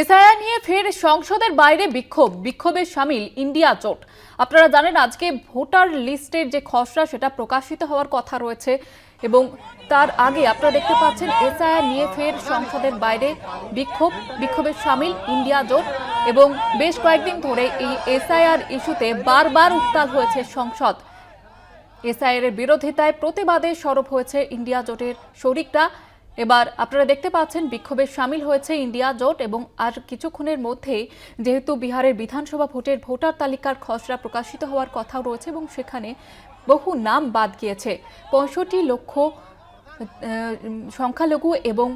SIR নিয়ে ফের সংসদের বাইরে বিক্ষোভ। বিক্ষোভে সামিল ইন্ডিয়া জোট। আপনারা জানেন, আজকে ভোটার লিস্টের যে খসড়া, সেটা প্রকাশিত হওয়ার কথা রয়েছে এবং তার আগে আপনারা দেখতে পাচ্ছেন, এসআইআর নিয়ে ফের সংসদের বাইরে বিক্ষোভ। বিক্ষোভে সামিল ইন্ডিয়া জোট এবং বেশ কয়েকদিন ধরে এই এসআইআর ইস্যুতে বারবার উত্তাল হয়েছে সংসদ। এসআইআর এর বিরোধিতায় প্রতিবাদে সরব হয়েছে ইন্ডিয়া জোটের শরিকরা। এবার আপনারা দেখতে পাচ্ছেন বিক্ষোভে সামিল হয়েছে ইন্ডিয়া জোট এবং আর কিছুক্ষণের মধ্যেই যেহেতু বিহারের বিধানসভা ভোটের ভোটার তালিকার খসড়া প্রকাশিত হওয়ার কথাও রয়েছে এবং সেখানে বহু নাম বাদ গিয়েছে। পঁয়ষট্টি লক্ষ সংখ্যালঘু এবং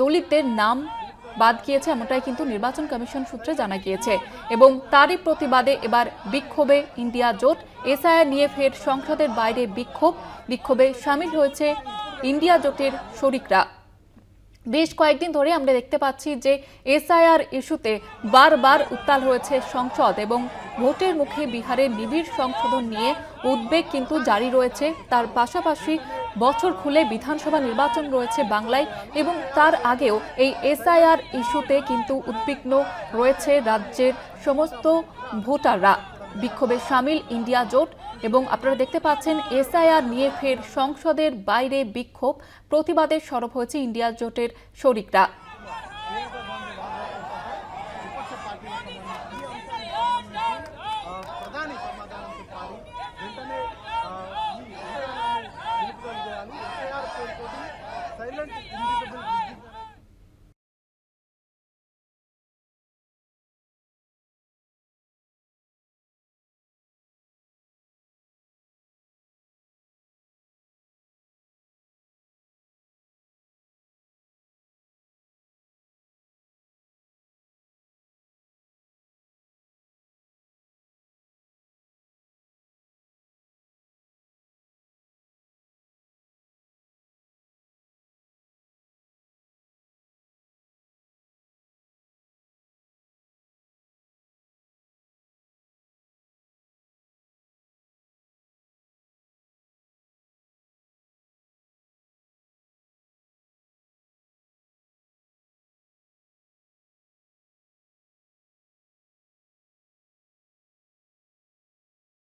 দলিতদের নাম বাদ গিয়েছে এমনটাই কিন্তু নির্বাচন কমিশন সূত্রে জানা গিয়েছে এবং তারই প্রতিবাদে এবার বিক্ষোভে ইন্ডিয়া জোট। এসআইআর নিয়ে ফের সংসদের বাইরে বিক্ষোভ। বিক্ষোভে সামিল হয়েছে ইন্ডিয়া জোটের শরিকরা। বেশ কয়েকদিন ধরে আমরা দেখতে পাচ্ছি যে এসআইআর ইস্যুতে বারবার উত্তাল হয়েছে সংসদ এবং ভোটের মুখে বিহারের নিবিড় সংশোধন নিয়ে উদ্বেগ কিন্তু জারি রয়েছে। তার পাশাপাশি বছর খুলে বিধানসভা নির্বাচন রয়েছে বাংলায় এবং তার আগেও এই এসআইআর ইস্যুতে কিন্তু উদ্বিগ্ন রয়েছে রাজ্যের সমস্ত ভোটাররা। বিক্ষোভে সামিল ইন্ডিয়া জোট এবং আপনারা দেখতে পাচ্ছেন, এসআইআর নিয়ে ফের সংসদের বাইরে বিক্ষোভ। প্রতিবাদে সরব হয়েছে ইন্ডিয়া জোটের শরিকরা।